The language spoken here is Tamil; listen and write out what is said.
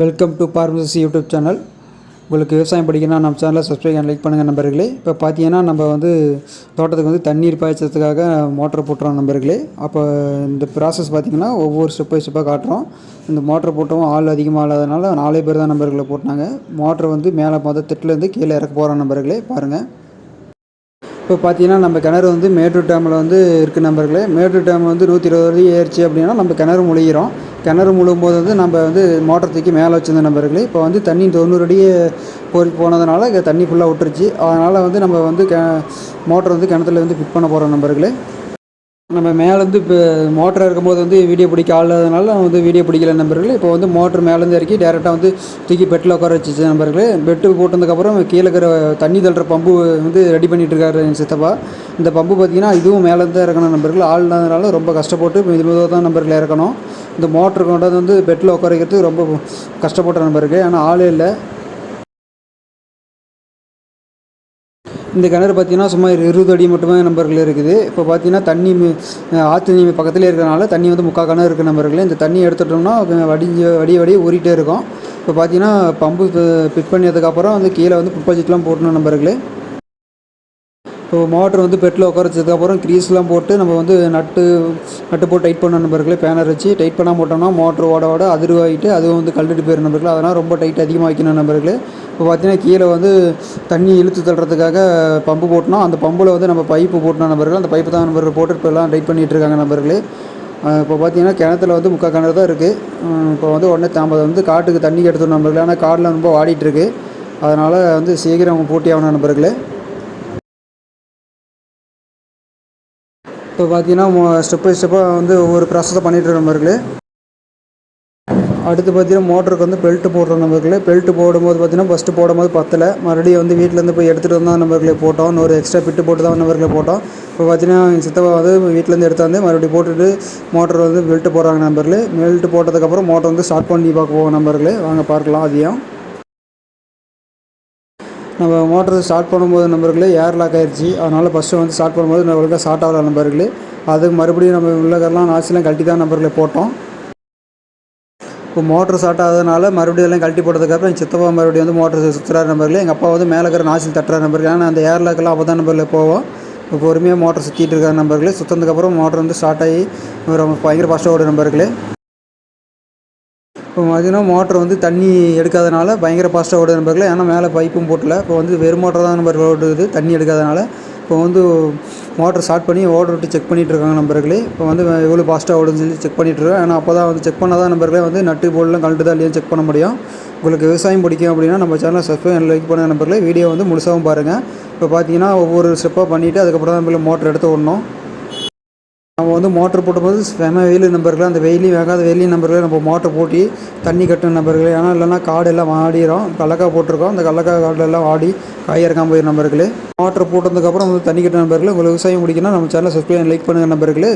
Welcome to pharmacy YouTube channel உங்களுக்கு விவசாயம் படிக்கணும்னா நம்ம சேனலை சப்ஸ்கிரைப் அண்ட் லைக் பண்ணுங்கள் நண்பர்களே. இப்போ பார்த்தீங்கன்னா நம்ம வந்து தோட்டத்துக்கு வந்து தண்ணீர் பாய்ச்சறதுக்காக மோட்டர் போட்டுறோம் நண்பர்களே. அப்போ இந்த ப்ராசஸ் பார்த்தீங்கன்னா ஒவ்வொரு ஸ்டெப் பை ஸ்டெப்பாக காட்டுறோம். இந்த மோட்டர் போட்டவும் ஆள் அதிகமாக இல்லாதனால நாலே பேர் தான் நம்பர்களை போட்டாங்க மோட்டர் வந்து மேலே மொதல் திட்டிலேருந்து கீழே இறக்க போகிறோம் நம்பர்களே பாருங்கள் இப்போ பார்த்தீங்கன்னா நம்ம கிணறு வந்து மேட்டூர் டேமில் வந்து இருக்குது நம்பர்களே மேட்டூர் டேம் வந்து நூற்றி இருபது வரைக்கும் ஏறிச்சு அப்படின்னா நம்ம கிணறு முழுகிறோம். கிணறு முழும்போது வந்து நம்ம வந்து மோட்டர் தூக்கி மேலே வச்சிருந்த நம்பர்களே இப்போ வந்து தண்ணி தொண்ணூறு அடியே போய் போனதுனால தண்ணி ஃபுல்லாக விட்டுருச்சு. அதனால் வந்து நம்ம வந்து கே மோட்டர் வந்து கிணத்துல வந்து ஃபிட் பண்ண போகிறோம் நம்பர்களே நம்ம மேலேருந்து இப்போ மோட்டர் இருக்கும்போது வந்து வீடியோ பிடிக்க ஆள் இல்லாதனால நான் வந்து வீடியோ பிடிக்கல நம்பர்களே இப்போ வந்து மோட்டர் மேலேருந்து இறக்கி டேரெக்டாக வந்து தூக்கி பெட்டில் உட்கார வச்சுச்சு நம்பர்களே பெட்டு போட்டதுக்கப்புறம் கீழே இருக்கிற தண்ணி தள்ளுற பம்பு வந்து ரெடி பண்ணிட்டு இருக்காரு என் சித்தப்பா. இந்த பம்பு பார்த்தீங்கன்னா இதுவும் மேலேருந்து இறக்கணும் நம்பர்கள் ஆள் இல்லாததுனால ரொம்ப கஷ்டப்பட்டு மெது மெதுவாக தான் நண்பர்கள் இறக்கணும். இந்த மோட்ரு கொண்டாந்து வந்து பெட்டில் உட்கார வைக்கிறதுக்கு ரொம்ப கஷ்டப்பட்ட நண்பர்கள் ஆனால் ஆளே இல்லை. இந்த கிணறு பார்த்தீங்கன்னா சும்மா இரு- இருபது அடி மட்டுமே நம்பர்கள் இருக்குது. இப்போ பார்த்தீங்கன்னா தண்ணி ஆற்று நீர் பக்கத்துலேயே இருக்கிறனால தண்ணி வந்து முக்கால் கிணறு இருக்குது நம்பர்கள் இந்த தண்ணி எடுத்துட்டோம்னா வடிஞ்சு வடிய வடிய ஊறிட்டே இருக்கும். இப்போ பார்த்தீங்கன்னா பம்பு ஃபிட் பண்ணியதுக்கப்புறம் வந்து கீழே வந்து குப்பைச்சிக்கெலாம் போட்டணும் நம்பர்களே இப்போ மோட்டர் வந்து பெட்டில் உட்கார வச்சதுக்கப்புறம் க்ரீஸ்லாம் போட்டு நம்ம வந்து நட்டு நட்டு போட்டு டைட் பண்ண நம்பர்களே பேனர் வச்சு டைட் பண்ணால் போட்டோம்னா மோட்ரு ஓட ஓட அதிர்வாகிட்டு அதுவும் வந்து கழுட்டு போயிடும் நம்பர்கள் அதனால் ரொம்ப டைட் அதிகமாக வைக்கணும் நம்பர்கள் இப்போ பார்த்தீங்கன்னா கீழே வந்து தண்ணி இழுத்து தள்ளுறதுக்காக பம்பு போட்டோம் அந்த பம்பில் வந்து நம்ம பைப்பு போட்டோம் நம்பர்கள் அந்த பைப்பு தான் நம்பர்கள் போட்டு இப்போ எல்லாம் டைட் பண்ணிகிட்டு இருக்காங்க நம்பர்களே இப்போ பார்த்தீங்கன்னா கிணத்துல வந்து முக்கால் கிணறு தான் இருக்குது இப்போ வந்து உடனே தாமதை வந்து காட்டுக்கு தண்ணி எடுத்துடும் நம்பர்கள் ஆனால் காடில் ரொம்ப வாடிட்டுருக்கு அதனால் வந்து சீக்கிரம் பூட்டி ஆகணும் நம்பர்களே இப்போ பார்த்தீங்கன்னா ஸ்டெப் பை ஸ்டெப்பாக வந்து ஒவ்வொரு ப்ராசஸை பண்ணிகிட்டு இருக்க நம்பர்களே அடுத்து பார்த்தீங்கன்னா மோட்டருக்கு வந்து பெல்ட்டு போடுற நம்பர்களே பெல்ட்டு போடும்போது பார்த்தீங்கன்னா ஃபஸ்ட்டு போடும்போது பத்தலை. மறுபடியும் வந்து வீட்டிலேருந்து போய் எடுத்துகிட்டு வந்தால் நம்பர்களே போட்டோம். இன்னொரு எக்ஸ்ட்ரா பிட்டு போட்டு தான் நம்பர்களே போட்டோம். இப்போ பார்த்தீங்கன்னா எங்கள் சித்தப்பா வந்து வீட்டிலேருந்து எடுத்தாந்து மறுபடியும் போட்டுட்டு மோட்டர் வந்து பெல்ட்டு போடுறாங்க நம்பர்களே பெல்ட்டு போட்டதுக்கப்புறம் மோட்டர் வந்து ஸ்டார்ட் பண்ணி பார்க்க போவோம் நம்பர்களே வாங்க பார்க்கலாம் அதையும் நம்ம மோட்டர் ஸ்டார்ட் பண்ணும்போது நம்பர்களே ஏர் லாக் ஆயிடுச்சு அதனால் ஃபஸ்ட்டு வந்து ஸ்டார்ட் பண்ணும்போது நம்மளுக்கு ஸ்டார்ட் ஆகல நம்பர்களே அதுக்கு மறுபடியும் நம்ம உள்ளக்கெல்லாம் நாசிலாம் கழட்டி தான் நம்பர்களே போட்டோம். இப்போ மோட்டர் ஸ்டார்ட் ஆகாதனால மறுபடியும் எல்லாம் கழட்டி போட்டதுக்கப்புறம் எங்கள் சித்தப்பா மறுபடியும் வந்து மோட்டர் சுற்றுறாரு நம்பர்களே எங்கள் அப்பா வந்து மேலே இருக்கிற நாசில் தட்டுறாரு நம்பர்கள் ஆனால் அந்த ஏர் லாக்கெல்லாம் அப்போ தான் நம்பரில் போவோம் இப்போ பொறுமையாக மோட்டர் சுற்றிட்டு இருக்காரு நம்பர்களே சுற்றினதுக்கப்புறம் மோட்டர் வந்து ஸ்டார்ட் ஆகி ரொம்ப பயங்கர ஃபாஸ்ட்டாக ஓடும் நம்பர்களே இப்போ பார்த்தீங்கன்னா மோட்டர் வந்து தண்ணி எடுக்காதனால பயங்கர ஃபாஸ்ட்டாக ஓடுது நம்பர்களே ஏன்னா மேலே பைப்பும் போட்டல. இப்போ வந்து வெறும் மோட்டர் தான் நம்பர் ஓடுது தண்ணி எடுக்காதனால. இப்போ வந்து மோட்டர் ஸ்டார்ட் பண்ணி ஓட விட்டு செக் பண்ணிட்டு இருக்காங்க நம்பர்களே இப்போ வந்து எவ்வளோ ஃபாஸ்ட்டாக ஓடுன்னு சொல்லி செக் பண்ணிட்டு ஏன்னா அப்போ தான் வந்து செக் பண்ணால் தான் நம்பர்களே வந்து நட்டு போல்லாம் கழட்டு தான் இல்லையா செக் பண்ண முடியும். உங்களுக்கு விவசாயம் பிடிக்கும் அப்படின்னா நம்ம சேனலை சப்ஸ்கிரைப் லைக் பண்ண நம்பர்களே வீடியோ வந்து முழுசாகவும் பாருங்கள் இப்போ பார்த்தீங்கன்னா ஒவ்வொரு ஸ்டெப்பாக பண்ணிவிட்டு அதுக்கப்புறம் தான் நம்மள மோட்டர் எடுத்து ஓடணும். நம்ம வந்து மோட்டர் போட்டும்போது செம வெயில் நம்பர்கள் அந்த வெயிலையும் வேகாத வெயிலையும் நம்பர்களே நம்ம மோட்டர் போட்டி தண்ணி கட்டணும் நம்பர்களே ஏன்னா இல்லைன்னா காடு எல்லாம் வாடிடும் கடலக்காய் போட்டிருக்கோம். அந்த கடலக்காய் காடு எல்லாம் வாடி காய் இறக்காம போயிடும் நம்பர்களே மோட்டர் போட்டதுக்கப்புறம் வந்து தண்ணி கட்ட நம்பர்களே உங்களுக்கு விவசாயம் முடிக்கணும் நம்ம சேனலை சப்ஸ்கிரைப் லைக் பண்ணுங்கள் நம்பர்களே